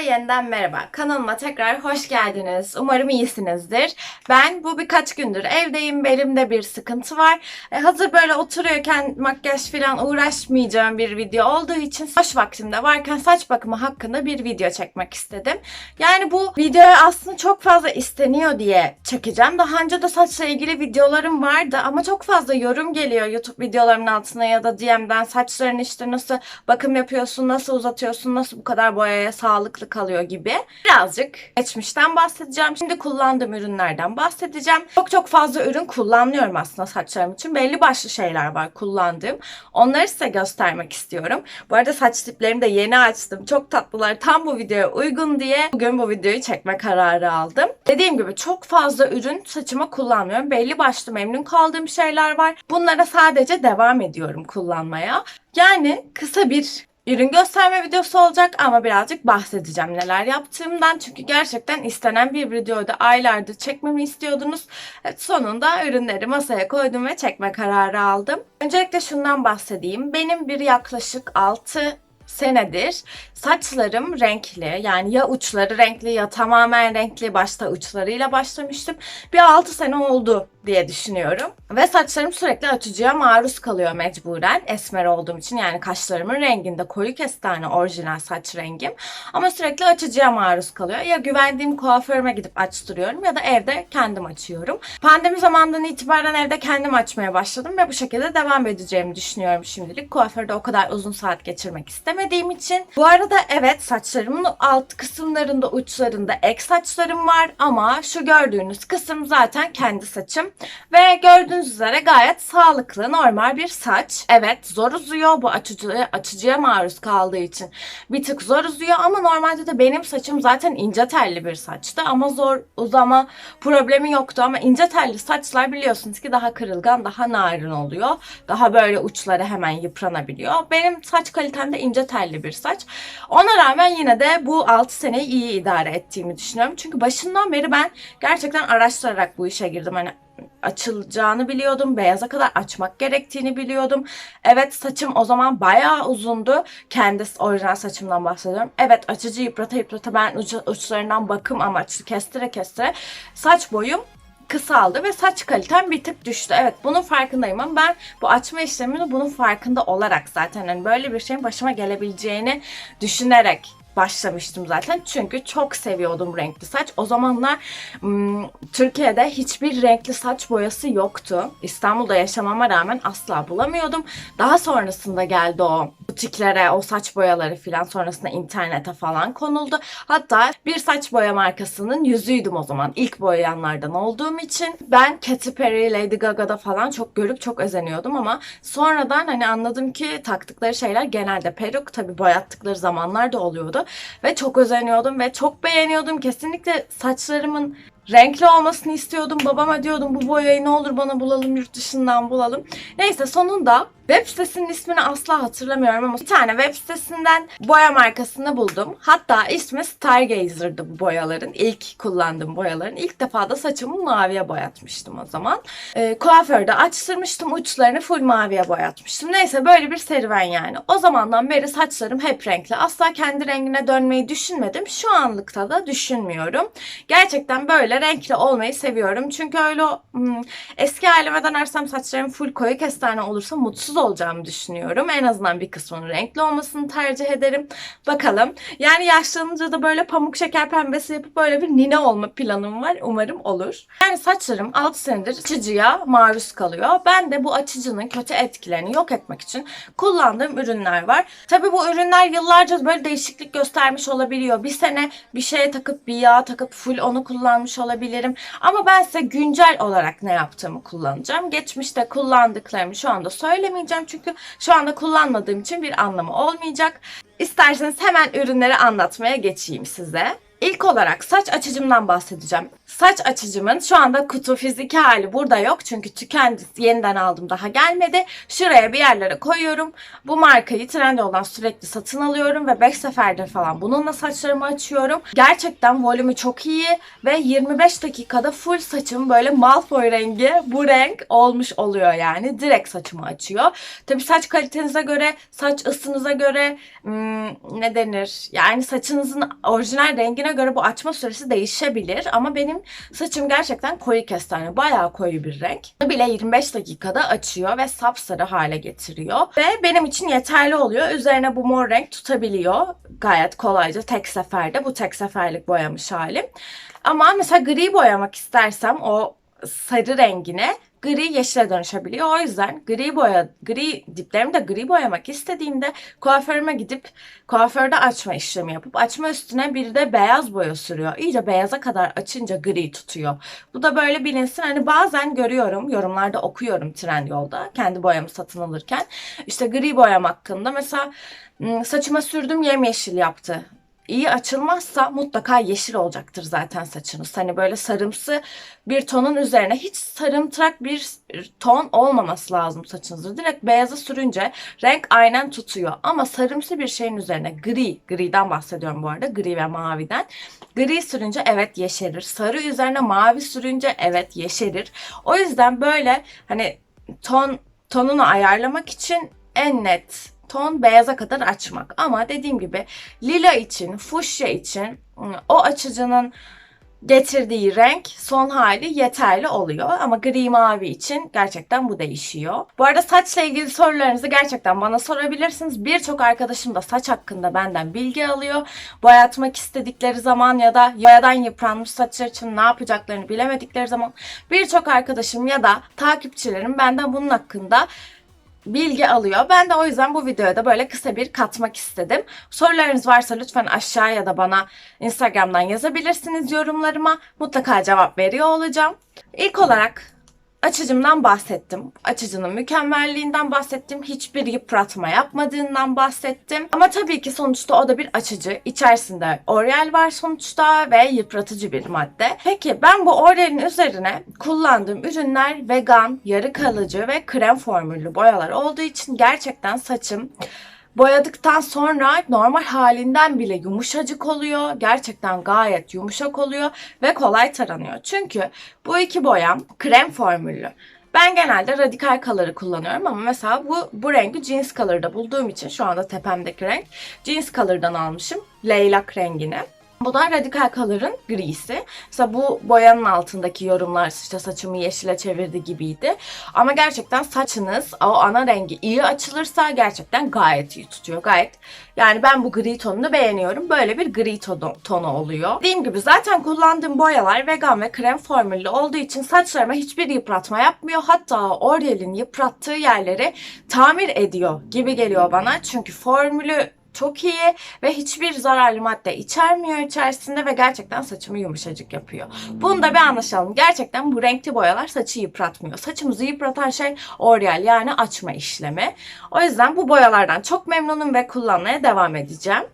yeniden merhaba. Kanalıma tekrar hoş geldiniz. Umarım iyisinizdir. Ben bu birkaç gündür evdeyim. Belimde bir sıkıntı var. E, hazır böyle oturuyorken makyaj falan uğraşmayacağım bir video olduğu için boş vaktimde varken saç bakımı hakkında bir video çekmek istedim. Yani bu video aslında çok fazla isteniyor diye çekeceğim. Daha önce de saçla ilgili videolarım vardı ama çok fazla yorum geliyor YouTube videolarımın altına ya da DM'den saçların işte nasıl bakım yapıyorsun, nasıl uzatıyorsun, nasıl bu kadar boyaya sağlıklı kalıyor gibi. Birazcık geçmişten bahsedeceğim. Şimdi kullandığım ürünlerden bahsedeceğim. Çok çok fazla ürün kullanıyorum aslında saçlarım için. Belli başlı şeyler var kullandığım. Onları size göstermek istiyorum. Bu arada saç tiplerimi de yeni açtım. Çok tatlılar. Tam bu videoya uygun diye bugün bu videoyu çekme kararı aldım. Dediğim gibi çok fazla ürün saçıma kullanmıyorum. Belli başlı memnun kaldığım şeyler var. Bunlara sadece devam ediyorum kullanmaya. Yani kısa bir ürün gösterme videosu olacak ama birazcık bahsedeceğim neler yaptığımdan. Çünkü gerçekten istenen bir videoydu. Aylardır çekmemi istiyordunuz. Evet, sonunda ürünleri masaya koydum ve çekme kararı aldım. Öncelikle şundan bahsedeyim. Benim bir yaklaşık 6 senedir saçlarım renkli yani ya uçları renkli ya tamamen renkli başta uçlarıyla başlamıştım. Bir 6 sene oldu diye düşünüyorum. Ve saçlarım sürekli açıcıya maruz kalıyor mecburen. Esmer olduğum için yani kaşlarımın renginde koyu kestane orijinal saç rengim. Ama sürekli açıcıya maruz kalıyor. Ya güvendiğim kuaförüme gidip açtırıyorum ya da evde kendim açıyorum. Pandemi zamanından itibaren evde kendim açmaya başladım ve bu şekilde devam edeceğimi düşünüyorum şimdilik. Kuaförde o kadar uzun saat geçirmek istemediğim için. Bu arada evet saçlarımın alt kısımlarında uçlarında ek saçlarım var ama şu gördüğünüz kısım zaten kendi saçım. Ve gördüğünüz üzere gayet sağlıklı, normal bir saç. Evet zor uzuyor bu açıcıya, açıcıya maruz kaldığı için. Bir tık zor uzuyor ama normalde de benim saçım zaten ince telli bir saçtı. Ama zor uzama problemi yoktu. Ama ince telli saçlar biliyorsunuz ki daha kırılgan, daha narin oluyor. Daha böyle uçları hemen yıpranabiliyor. Benim saç kalitem de ince telli bir saç. Ona rağmen yine de bu 6 seneyi iyi idare ettiğimi düşünüyorum. Çünkü başından beri ben gerçekten araştırarak bu işe girdim. Hani açılacağını biliyordum. Beyaza kadar açmak gerektiğini biliyordum. Evet saçım o zaman bayağı uzundu. Kendi orijinal saçımdan bahsediyorum. Evet açıcı yıprata yıprata ben uç, uçlarından bakım amaçlı kestire kestire saç boyum kısaldı ve saç kalitem bir tık düştü. Evet bunun farkındayım ama ben bu açma işlemini bunun farkında olarak zaten hani böyle bir şeyin başıma gelebileceğini düşünerek başlamıştım zaten. Çünkü çok seviyordum renkli saç. O zamanlar Türkiye'de hiçbir renkli saç boyası yoktu. İstanbul'da yaşamama rağmen asla bulamıyordum. Daha sonrasında geldi o butiklere, o saç boyaları filan sonrasında internete falan konuldu. Hatta bir saç boya markasının yüzüydüm o zaman. İlk boyayanlardan olduğum için. Ben Katy Perry, Lady Gaga'da falan çok görüp çok özeniyordum ama sonradan hani anladım ki taktıkları şeyler genelde peruk. Tabi boyattıkları zamanlar da oluyordu. Ve çok özeniyordum ve çok beğeniyordum. Kesinlikle saçlarımın renkli olmasını istiyordum. Babama diyordum bu boyayı ne olur bana bulalım yurt dışından bulalım. Neyse sonunda web sitesinin ismini asla hatırlamıyorum ama bir tane web sitesinden boya markasını buldum. Hatta ismi Stargazer'dı bu boyaların. İlk kullandığım boyaların. İlk defa da saçımı maviye boyatmıştım o zaman. Ee, kuaförde açtırmıştım uçlarını full maviye boyatmıştım. Neyse böyle bir serüven yani. O zamandan beri saçlarım hep renkli. Asla kendi rengine dönmeyi düşünmedim. Şu anlıkta da düşünmüyorum. Gerçekten böyle renkli olmayı seviyorum. Çünkü öyle hmm, eski halime dönersem saçlarım full koyu kestane olursa mutsuz olacağımı düşünüyorum. En azından bir kısmının renkli olmasını tercih ederim. Bakalım. Yani yaşlanınca da böyle pamuk şeker pembesi yapıp böyle bir nine olma planım var. Umarım olur. Yani saçlarım 6 senedir açıcıya maruz kalıyor. Ben de bu açıcının kötü etkilerini yok etmek için kullandığım ürünler var. Tabii bu ürünler yıllarca böyle değişiklik göstermiş olabiliyor. Bir sene bir şeye takıp bir yağ takıp full onu kullanmış olabilirim. Ama ben size güncel olarak ne yaptığımı kullanacağım. Geçmişte kullandıklarımı şu anda söylemeyeceğim çünkü şu anda kullanmadığım için bir anlamı olmayacak. İsterseniz hemen ürünleri anlatmaya geçeyim size. İlk olarak saç açıcımdan bahsedeceğim. Saç açıcımın şu anda kutu fiziki hali burada yok çünkü tükendi. Yeniden aldım daha gelmedi. Şuraya bir yerlere koyuyorum. Bu markayı Trendyol'dan sürekli satın alıyorum ve 5 seferde falan bununla saçlarımı açıyorum. Gerçekten volümü çok iyi ve 25 dakikada full saçım böyle Malfoy rengi bu renk olmuş oluyor yani. Direkt saçımı açıyor. Tabii saç kalitenize göre, saç ısınıza göre hmm, ne denir? Yani saçınızın orijinal rengine göre bu açma süresi değişebilir ama benim saçım gerçekten koyu kestane. Bayağı koyu bir renk. Bile 25 dakikada açıyor ve sapsarı hale getiriyor. Ve benim için yeterli oluyor. Üzerine bu mor renk tutabiliyor. Gayet kolayca tek seferde. Bu tek seferlik boyamış halim. Ama mesela gri boyamak istersem o sarı rengine gri yeşile dönüşebiliyor. O yüzden gri boya, gri diplerimi de gri boyamak istediğimde kuaförüme gidip kuaförde açma işlemi yapıp açma üstüne bir de beyaz boya sürüyor. İyice beyaza kadar açınca gri tutuyor. Bu da böyle bilinsin. Hani bazen görüyorum, yorumlarda okuyorum Trendyol'da kendi boyamı satın alırken. İşte gri boyam hakkında mesela ım, saçıma sürdüm yemyeşil yaptı iyi açılmazsa mutlaka yeşil olacaktır zaten saçınız. Hani böyle sarımsı bir tonun üzerine hiç sarımtırak bir ton olmaması lazım saçınızda. Direkt beyaza sürünce renk aynen tutuyor. Ama sarımsı bir şeyin üzerine gri, griden bahsediyorum bu arada gri ve maviden. Gri sürünce evet yeşerir. Sarı üzerine mavi sürünce evet yeşerir. O yüzden böyle hani ton tonunu ayarlamak için en net ton beyaza kadar açmak. Ama dediğim gibi lila için, fuşya için ıı, o açıcının getirdiği renk son hali yeterli oluyor. Ama gri mavi için gerçekten bu değişiyor. Bu arada saçla ilgili sorularınızı gerçekten bana sorabilirsiniz. Birçok arkadaşım da saç hakkında benden bilgi alıyor. Boyatmak istedikleri zaman ya da boyadan yıpranmış saçlar için ne yapacaklarını bilemedikleri zaman birçok arkadaşım ya da takipçilerim benden bunun hakkında bilgi alıyor. Ben de o yüzden bu videoya da böyle kısa bir katmak istedim. Sorularınız varsa lütfen aşağıya da bana Instagram'dan yazabilirsiniz yorumlarıma. Mutlaka cevap veriyor olacağım. İlk olarak açıcımdan bahsettim. Açıcının mükemmelliğinden bahsettim. Hiçbir yıpratma yapmadığından bahsettim. Ama tabii ki sonuçta o da bir açıcı. İçerisinde Oreal var sonuçta ve yıpratıcı bir madde. Peki ben bu Oreal'in üzerine kullandığım ürünler vegan, yarı kalıcı ve krem formüllü boyalar olduğu için gerçekten saçım Boyadıktan sonra normal halinden bile yumuşacık oluyor. Gerçekten gayet yumuşak oluyor ve kolay taranıyor. Çünkü bu iki boyam krem formüllü. Ben genelde radikal color'ı kullanıyorum ama mesela bu bu rengi jeans color'da bulduğum için şu anda tepemdeki renk jeans color'dan almışım. Leylak rengini. Bu da Radical Color'ın grisi. Mesela bu boyanın altındaki yorumlar işte saçımı yeşile çevirdi gibiydi. Ama gerçekten saçınız o ana rengi iyi açılırsa gerçekten gayet iyi tutuyor. Gayet yani ben bu gri tonunu beğeniyorum. Böyle bir gri tonu, tonu oluyor. Dediğim gibi zaten kullandığım boyalar vegan ve krem formüllü olduğu için saçlarıma hiçbir yıpratma yapmıyor. Hatta Oriel'in yıprattığı yerleri tamir ediyor gibi geliyor bana. Çünkü formülü çok iyi ve hiçbir zararlı madde içermiyor içerisinde ve gerçekten saçımı yumuşacık yapıyor. Bunu da bir anlaşalım. Gerçekten bu renkli boyalar saçı yıpratmıyor. Saçımızı yıpratan şey Oreal yani açma işlemi. O yüzden bu boyalardan çok memnunum ve kullanmaya devam edeceğim.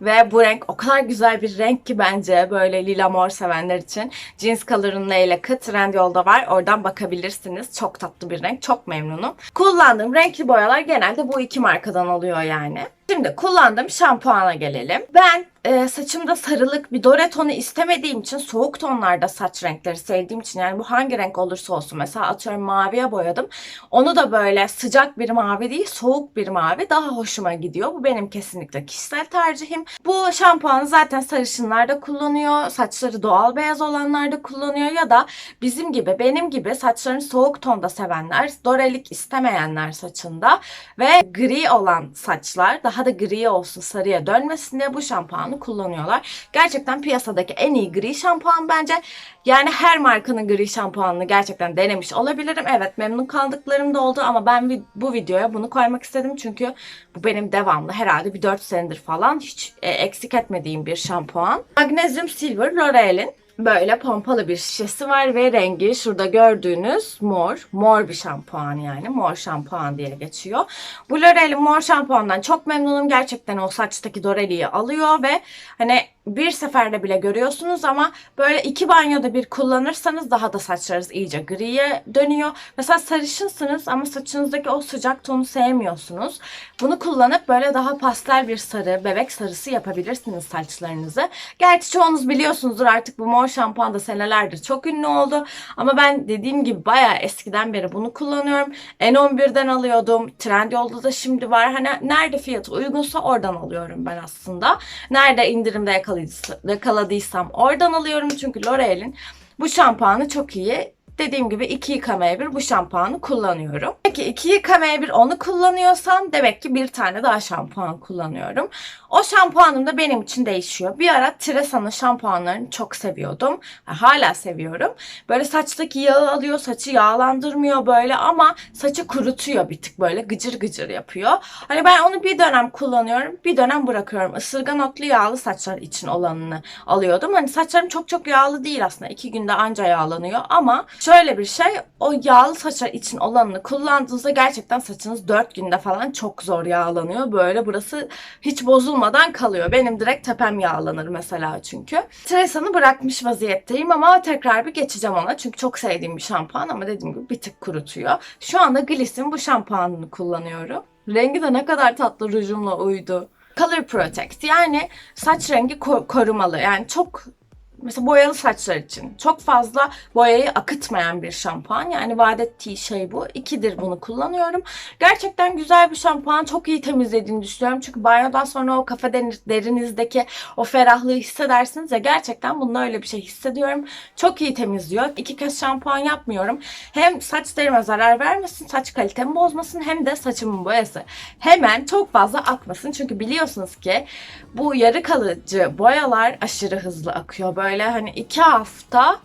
Ve bu renk o kadar güzel bir renk ki bence böyle lila mor sevenler için. Jeans Color'ın leylakı Trendyol'da var. Oradan bakabilirsiniz. Çok tatlı bir renk. Çok memnunum. Kullandığım renkli boyalar genelde bu iki markadan oluyor yani. Şimdi kullandığım şampuana gelelim. Ben e, saçımda sarılık bir dore tonu istemediğim için soğuk tonlarda saç renkleri sevdiğim için yani bu hangi renk olursa olsun mesela atıyorum maviye boyadım. Onu da böyle sıcak bir mavi değil soğuk bir mavi daha hoşuma gidiyor. Bu benim kesinlikle kişisel tercihim. Bu şampuanı zaten sarışınlar da kullanıyor. Saçları doğal beyaz olanlar da kullanıyor ya da bizim gibi benim gibi saçlarını soğuk tonda sevenler, dorelik istemeyenler saçında ve gri olan saçlar daha da gri olsun sarıya dönmesin diye bu şampuanı kullanıyorlar. Gerçekten piyasadaki en iyi gri şampuan bence. Yani her markanın gri şampuanını gerçekten denemiş olabilirim. Evet memnun kaldıklarım da oldu ama ben bu videoya bunu koymak istedim. Çünkü bu benim devamlı herhalde bir 4 senedir falan hiç e, eksik etmediğim bir şampuan. Magnesium Silver L'Oreal'in böyle pompalı bir şişesi var ve rengi şurada gördüğünüz mor. Mor bir şampuan yani. Mor şampuan diye geçiyor. Bu L'Oreal'in mor şampuandan çok memnunum. Gerçekten o saçtaki doreliği alıyor ve hani bir seferde bile görüyorsunuz ama böyle iki banyoda bir kullanırsanız daha da saçlarınız iyice griye dönüyor. Mesela sarışınsınız ama saçınızdaki o sıcak tonu sevmiyorsunuz. Bunu kullanıp böyle daha pastel bir sarı, bebek sarısı yapabilirsiniz saçlarınızı. Gerçi çoğunuz biliyorsunuzdur artık bu mor şampuan da senelerdir çok ünlü oldu. Ama ben dediğim gibi bayağı eskiden beri bunu kullanıyorum. N11'den alıyordum. Trendyol'da da şimdi var. Hani nerede fiyatı uygunsa oradan alıyorum ben aslında. Nerede indirimde yakaladıysa- yakaladıysam oradan alıyorum. Çünkü L'Oreal'in bu şampuanı çok iyi. Dediğim gibi iki yıkamaya bir bu şampuanı kullanıyorum. Peki iki yıkamaya bir onu kullanıyorsam demek ki bir tane daha şampuan kullanıyorum. O şampuanım da benim için değişiyor. Bir ara Tresa'nın şampuanlarını çok seviyordum. Hala seviyorum. Böyle saçtaki yağı alıyor, saçı yağlandırmıyor böyle ama saçı kurutuyor bir tık böyle gıcır gıcır yapıyor. Hani ben onu bir dönem kullanıyorum, bir dönem bırakıyorum. Isırgan otlu yağlı saçlar için olanını alıyordum. Hani saçlarım çok çok yağlı değil aslında. iki günde anca yağlanıyor ama şöyle bir şey o yağlı saçlar için olanını kullandığınızda gerçekten saçınız 4 günde falan çok zor yağlanıyor. Böyle burası hiç bozulmadan kalıyor. Benim direkt tepem yağlanır mesela çünkü. Tresa'nı bırakmış vaziyetteyim ama tekrar bir geçeceğim ona. Çünkü çok sevdiğim bir şampuan ama dediğim gibi bir tık kurutuyor. Şu anda Gliss'in bu şampuanını kullanıyorum. Rengi de ne kadar tatlı rujumla uydu. Color Protect yani saç rengi ko- korumalı. Yani çok mesela boyalı saçlar için çok fazla boyayı akıtmayan bir şampuan. Yani vaat ettiği şey bu. İkidir bunu kullanıyorum. Gerçekten güzel bir şampuan. Çok iyi temizlediğini düşünüyorum. Çünkü banyodan sonra o kafa deri- derinizdeki o ferahlığı hissedersiniz ya gerçekten bunda öyle bir şey hissediyorum. Çok iyi temizliyor. İki kez şampuan yapmıyorum. Hem saç derime zarar vermesin, saç kalitemi bozmasın hem de saçımın boyası hemen çok fazla akmasın. Çünkü biliyorsunuz ki bu yarı kalıcı boyalar aşırı hızlı akıyor. Böyle hani iki hafta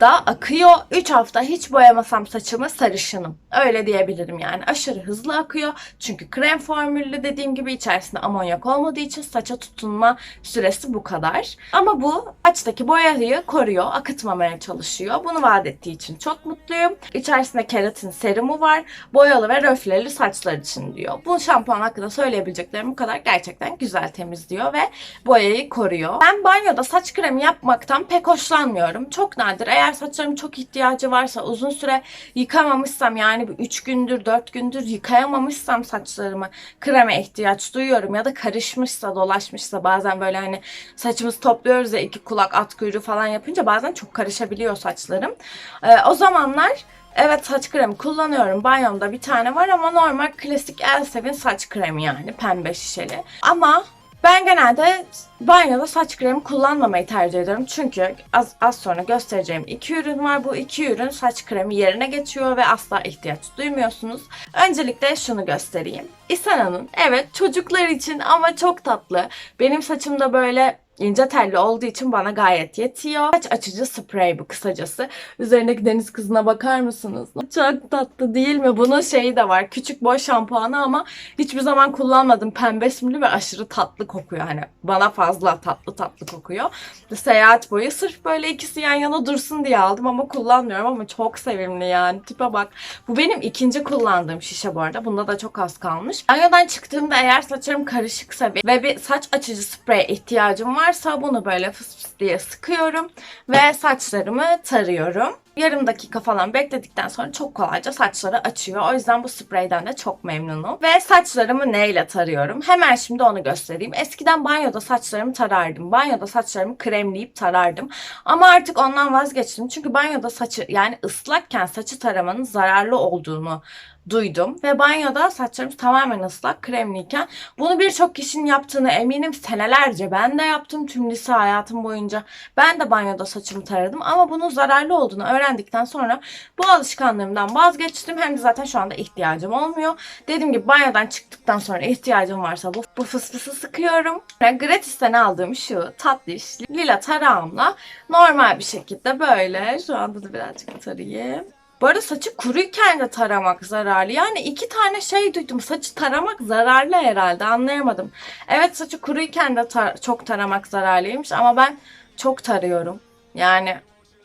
da akıyor. 3 hafta hiç boyamasam saçımı sarışınım. Öyle diyebilirim yani. Aşırı hızlı akıyor. Çünkü krem formüllü dediğim gibi içerisinde amonyak olmadığı için saça tutunma süresi bu kadar. Ama bu saçtaki boyayı koruyor, akıtmamaya çalışıyor. Bunu vaat ettiği için çok mutluyum. İçerisinde keratin serumu var. Boyalı ve röfleli saçlar için diyor. Bu şampuan hakkında söyleyebileceklerim bu kadar. Gerçekten güzel temizliyor ve boyayı koruyor. Ben banyoda saç kremi yapmaktan pek hoşlanmıyorum. Çok nadir. Eğer saçlarım çok ihtiyacı varsa uzun süre yıkamamışsam yani 3 gündür 4 gündür yıkayamamışsam saçlarımı kreme ihtiyaç duyuyorum ya da karışmışsa dolaşmışsa bazen böyle hani saçımızı topluyoruz ya iki kulak at kuyruğu falan yapınca bazen çok karışabiliyor saçlarım. Ee, o zamanlar Evet saç kremi kullanıyorum. Banyomda bir tane var ama normal klasik Elsevin saç kremi yani pembe şişeli. Ama ben genelde banyoda saç kremi kullanmamayı tercih ediyorum. Çünkü az, az sonra göstereceğim iki ürün var. Bu iki ürün saç kremi yerine geçiyor ve asla ihtiyaç duymuyorsunuz. Öncelikle şunu göstereyim. Isana'nın evet çocuklar için ama çok tatlı. Benim saçımda böyle ince telli olduğu için bana gayet yetiyor. Saç açıcı sprey bu kısacası. Üzerindeki deniz kızına bakar mısınız? Çok tatlı değil mi? Bunun şeyi de var. Küçük boy şampuanı ama hiçbir zaman kullanmadım. Pembe simli ve aşırı tatlı kokuyor. Hani bana fazla tatlı tatlı kokuyor. Seyahat boyu sırf böyle ikisi yan yana dursun diye aldım ama kullanmıyorum ama çok sevimli yani. Tipe bak. Bu benim ikinci kullandığım şişe bu arada. Bunda da çok az kalmış. Banyodan çıktığımda eğer saçlarım karışıksa ve bir saç açıcı sprey ihtiyacım varsa bunu böyle fıs fıs diye sıkıyorum ve saçlarımı tarıyorum. Yarım dakika falan bekledikten sonra çok kolayca saçları açıyor. O yüzden bu spreyden de çok memnunum. Ve saçlarımı neyle tarıyorum? Hemen şimdi onu göstereyim. Eskiden banyoda saçlarımı tarardım. Banyoda saçlarımı kremleyip tarardım. Ama artık ondan vazgeçtim. Çünkü banyoda saçı yani ıslakken saçı taramanın zararlı olduğunu duydum ve banyoda saçlarım tamamen ıslak kremliyken bunu birçok kişinin yaptığını eminim senelerce ben de yaptım tüm lise hayatım boyunca ben de banyoda saçımı taradım ama bunun zararlı olduğunu öğrendikten sonra bu alışkanlığımdan vazgeçtim hem de zaten şu anda ihtiyacım olmuyor. Dediğim gibi banyodan çıktıktan sonra ihtiyacım varsa bu, bu fıs fısı sıkıyorum. Ve Gratis'ten aldığım şu tatlış lila tarağımla normal bir şekilde böyle şu anda da birazcık tarayayım. Bu arada saçı kuruyken de taramak zararlı. Yani iki tane şey duydum. Saçı taramak zararlı herhalde anlayamadım. Evet saçı kuruyken de tar- çok taramak zararlıymış ama ben çok tarıyorum. Yani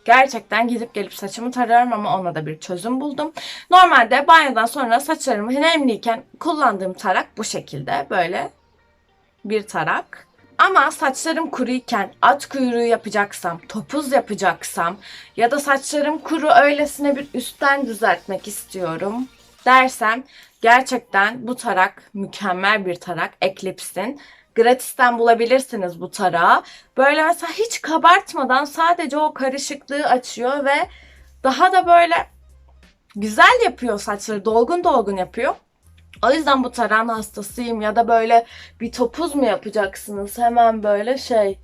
gerçekten gidip gelip saçımı tarıyorum ama ona da bir çözüm buldum. Normalde banyodan sonra saçlarımı nemliyken kullandığım tarak bu şekilde böyle bir tarak. Ama saçlarım kuruyken at kuyruğu yapacaksam, topuz yapacaksam ya da saçlarım kuru öylesine bir üstten düzeltmek istiyorum dersem gerçekten bu tarak mükemmel bir tarak. Eclipse'in. Gratis'ten bulabilirsiniz bu tarağı. Böyle mesela hiç kabartmadan sadece o karışıklığı açıyor ve daha da böyle güzel yapıyor saçları. Dolgun dolgun yapıyor. O yüzden bu tarağın hastasıyım ya da böyle bir topuz mu yapacaksınız? Hemen böyle şey.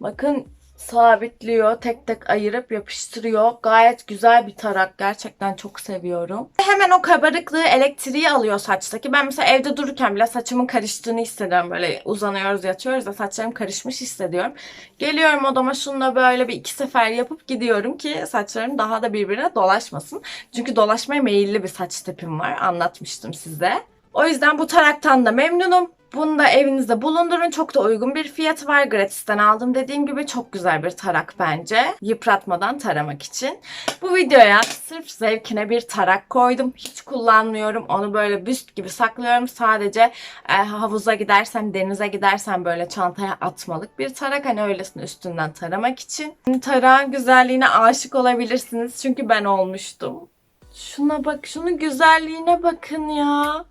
Bakın sabitliyor. Tek tek ayırıp yapıştırıyor. Gayet güzel bir tarak. Gerçekten çok seviyorum. Hemen o kabarıklığı, elektriği alıyor saçtaki. Ben mesela evde dururken bile saçımın karıştığını hissediyorum. Böyle uzanıyoruz, yatıyoruz da saçlarım karışmış hissediyorum. Geliyorum odama şununla böyle bir iki sefer yapıp gidiyorum ki saçlarım daha da birbirine dolaşmasın. Çünkü dolaşmaya meyilli bir saç tipim var. Anlatmıştım size. O yüzden bu taraktan da memnunum. Bunu da evinizde bulundurun. Çok da uygun bir fiyatı var. Gratis'ten aldım. Dediğim gibi çok güzel bir tarak bence. Yıpratmadan taramak için. Bu videoya sırf zevkine bir tarak koydum. Hiç kullanmıyorum. Onu böyle büst gibi saklıyorum. Sadece e, havuza gidersem, denize gidersem böyle çantaya atmalık bir tarak. Hani öylesine üstünden taramak için. Tarağın güzelliğine aşık olabilirsiniz. Çünkü ben olmuştum. Şuna bak, şunun güzelliğine bakın ya.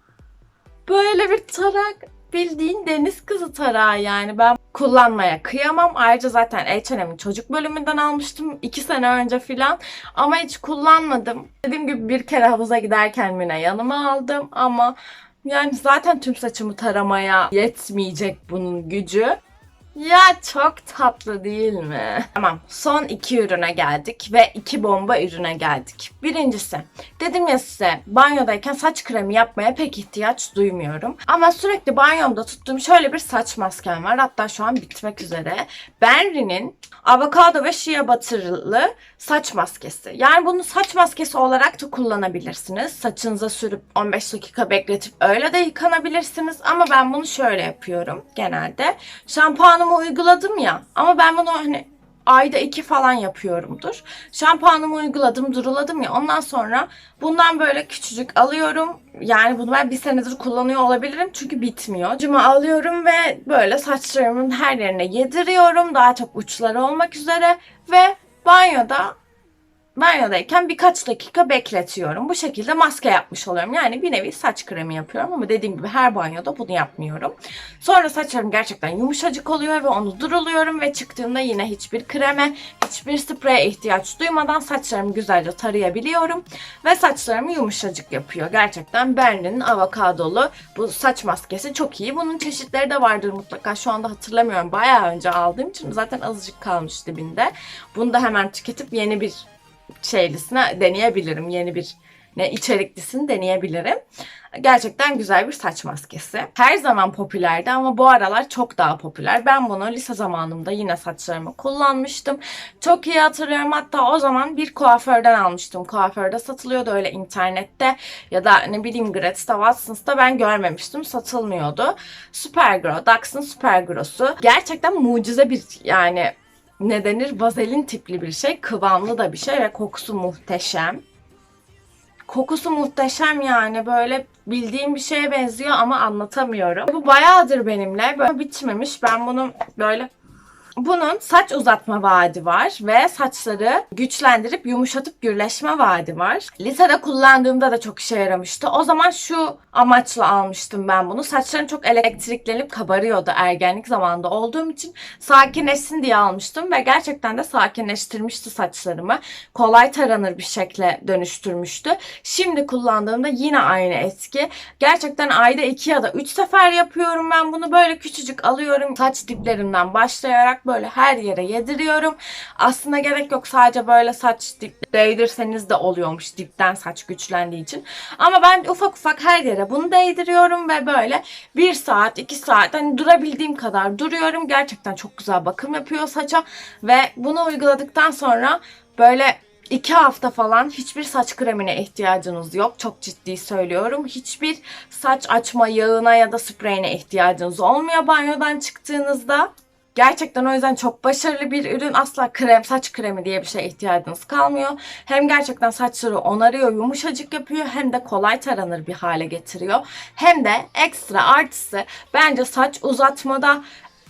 Böyle bir tarak bildiğin deniz kızı tarağı yani. Ben kullanmaya kıyamam. Ayrıca zaten H&M'in çocuk bölümünden almıştım 2 sene önce filan. Ama hiç kullanmadım. Dediğim gibi bir kere havuza giderken Mine yanıma aldım ama yani zaten tüm saçımı taramaya yetmeyecek bunun gücü. Ya çok tatlı değil mi? Tamam son iki ürüne geldik ve iki bomba ürüne geldik. Birincisi dedim ya size banyodayken saç kremi yapmaya pek ihtiyaç duymuyorum. Ama sürekli banyomda tuttuğum şöyle bir saç maskem var. Hatta şu an bitmek üzere. Benri'nin avokado ve shea butter'lı saç maskesi. Yani bunu saç maskesi olarak da kullanabilirsiniz. Saçınıza sürüp 15 dakika bekletip öyle de yıkanabilirsiniz. Ama ben bunu şöyle yapıyorum genelde. Şampuanımı uyguladım ya ama ben bunu hani ayda iki falan yapıyorumdur. Şampuanımı uyguladım, duruladım ya. Ondan sonra bundan böyle küçücük alıyorum. Yani bunu ben bir senedir kullanıyor olabilirim çünkü bitmiyor. Cuma alıyorum ve böyle saçlarımın her yerine yediriyorum. Daha çok uçları olmak üzere ve banyoda banyodayken birkaç dakika bekletiyorum. Bu şekilde maske yapmış oluyorum. Yani bir nevi saç kremi yapıyorum ama dediğim gibi her banyoda bunu yapmıyorum. Sonra saçlarım gerçekten yumuşacık oluyor ve onu duruluyorum ve çıktığımda yine hiçbir kreme, hiçbir spreye ihtiyaç duymadan saçlarımı güzelce tarayabiliyorum ve saçlarımı yumuşacık yapıyor. Gerçekten Berlin'in avokadolu bu saç maskesi çok iyi. Bunun çeşitleri de vardır mutlaka. Şu anda hatırlamıyorum. Bayağı önce aldığım için zaten azıcık kalmış dibinde. Bunu da hemen tüketip yeni bir şeylisine deneyebilirim. Yeni bir ne içeriklisini deneyebilirim. Gerçekten güzel bir saç maskesi. Her zaman popülerdi ama bu aralar çok daha popüler. Ben bunu lise zamanımda yine saçlarımı kullanmıştım. Çok iyi hatırlıyorum. Hatta o zaman bir kuaförden almıştım. Kuaförde satılıyordu öyle internette ya da ne bileyim Gratis'te, Watson's'ta ben görmemiştim. Satılmıyordu. Supergro, Dax'ın Supergro'su. Gerçekten mucize bir yani ne denir? Vazelin tipli bir şey. Kıvamlı da bir şey ve kokusu muhteşem. Kokusu muhteşem yani böyle bildiğim bir şeye benziyor ama anlatamıyorum. Bu bayağıdır benimle. Böyle bitmemiş. Ben bunu böyle bunun saç uzatma vaadi var ve saçları güçlendirip yumuşatıp gürleşme vaadi var. Lisede kullandığımda da çok işe yaramıştı. O zaman şu amaçla almıştım ben bunu. Saçlarım çok elektriklenip kabarıyordu ergenlik zamanında olduğum için. Sakinleşsin diye almıştım ve gerçekten de sakinleştirmişti saçlarımı. Kolay taranır bir şekle dönüştürmüştü. Şimdi kullandığımda yine aynı etki. Gerçekten ayda 2 ya da 3 sefer yapıyorum ben bunu. Böyle küçücük alıyorum saç diplerimden başlayarak böyle her yere yediriyorum. Aslında gerek yok sadece böyle saç dip değdirseniz de oluyormuş dipten saç güçlendiği için. Ama ben ufak ufak her yere bunu değdiriyorum ve böyle bir saat iki saat hani durabildiğim kadar duruyorum. Gerçekten çok güzel bakım yapıyor saça ve bunu uyguladıktan sonra böyle iki hafta falan hiçbir saç kremine ihtiyacınız yok. Çok ciddi söylüyorum. Hiçbir saç açma yağına ya da spreyine ihtiyacınız olmuyor banyodan çıktığınızda. Gerçekten o yüzden çok başarılı bir ürün. Asla krem, saç kremi diye bir şeye ihtiyacınız kalmıyor. Hem gerçekten saçları onarıyor, yumuşacık yapıyor hem de kolay taranır bir hale getiriyor. Hem de ekstra artısı bence saç uzatmada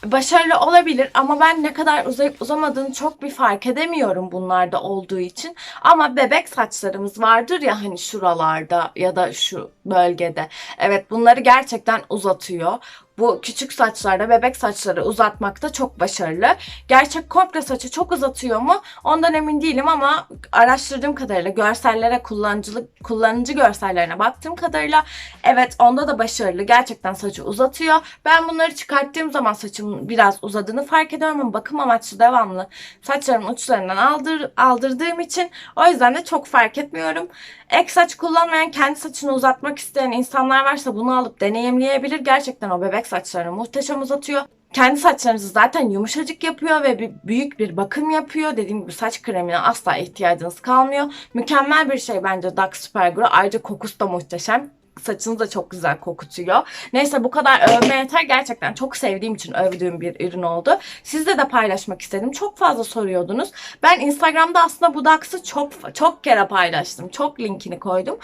başarılı olabilir ama ben ne kadar uzayıp uzamadığını çok bir fark edemiyorum bunlarda olduğu için. Ama bebek saçlarımız vardır ya hani şuralarda ya da şu bölgede. Evet bunları gerçekten uzatıyor. Bu küçük saçlarda bebek saçları uzatmakta çok başarılı. Gerçek komple saçı çok uzatıyor mu? Ondan emin değilim ama araştırdığım kadarıyla görsellere kullanıcılık kullanıcı görsellerine baktığım kadarıyla evet onda da başarılı. Gerçekten saçı uzatıyor. Ben bunları çıkarttığım zaman saçımın biraz uzadığını fark ediyorum ama bakım amaçlı devamlı saçlarımın uçlarından aldır, aldırdığım için o yüzden de çok fark etmiyorum. Ek saç kullanmayan kendi saçını uzatmak isteyen insanlar varsa bunu alıp deneyimleyebilir. Gerçekten o bebek saçlarını muhteşem uzatıyor. Kendi saçlarınızı zaten yumuşacık yapıyor ve bir, büyük bir bakım yapıyor. Dediğim gibi saç kremine asla ihtiyacınız kalmıyor. Mükemmel bir şey bence Dux Supergro. Ayrıca kokusu da muhteşem saçını da çok güzel kokutuyor. Neyse bu kadar övme yeter. Gerçekten çok sevdiğim için övdüğüm bir ürün oldu. Sizle de paylaşmak istedim. Çok fazla soruyordunuz. Ben Instagram'da aslında bu Dux'ı çok çok kere paylaştım. Çok linkini koydum.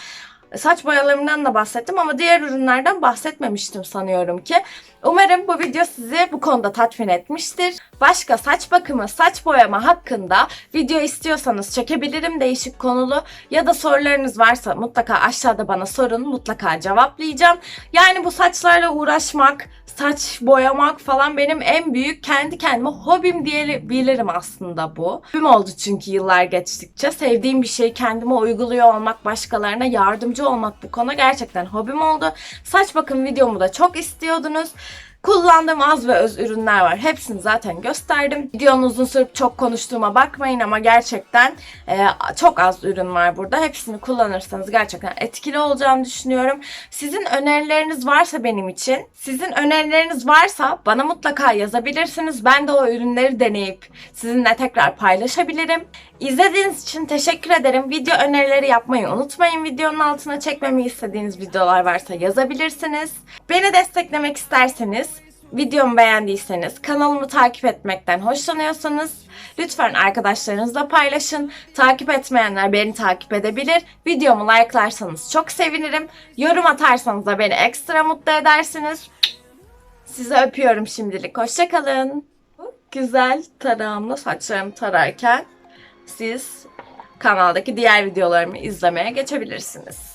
Saç boyalarımdan da bahsettim ama diğer ürünlerden bahsetmemiştim sanıyorum ki. Umarım bu video sizi bu konuda tatmin etmiştir. Başka saç bakımı, saç boyama hakkında video istiyorsanız çekebilirim değişik konulu ya da sorularınız varsa mutlaka aşağıda bana sorun mutlaka cevaplayacağım. Yani bu saçlarla uğraşmak, saç boyamak falan benim en büyük kendi kendime hobim diyebilirim aslında bu. Hobim oldu çünkü yıllar geçtikçe. Sevdiğim bir şeyi kendime uyguluyor olmak, başkalarına yardımcı olmak bu konu gerçekten hobim oldu. Saç bakım videomu da çok istiyordunuz. Kullandığım az ve öz ürünler var. Hepsini zaten gösterdim. Videonun uzun çok konuştuğuma bakmayın ama gerçekten e, çok az ürün var burada. Hepsini kullanırsanız gerçekten etkili olacağını düşünüyorum. Sizin önerileriniz varsa benim için, sizin önerileriniz varsa bana mutlaka yazabilirsiniz. Ben de o ürünleri deneyip sizinle tekrar paylaşabilirim. İzlediğiniz için teşekkür ederim. Video önerileri yapmayı unutmayın. Videonun altına çekmemi istediğiniz videolar varsa yazabilirsiniz. Beni desteklemek isterseniz Videomu beğendiyseniz, kanalımı takip etmekten hoşlanıyorsanız lütfen arkadaşlarınızla paylaşın. Takip etmeyenler beni takip edebilir. Videomu like'larsanız çok sevinirim. Yorum atarsanız da beni ekstra mutlu edersiniz. Sizi öpüyorum şimdilik. Hoşçakalın. Güzel tarağımla saçlarımı tararken siz kanaldaki diğer videolarımı izlemeye geçebilirsiniz.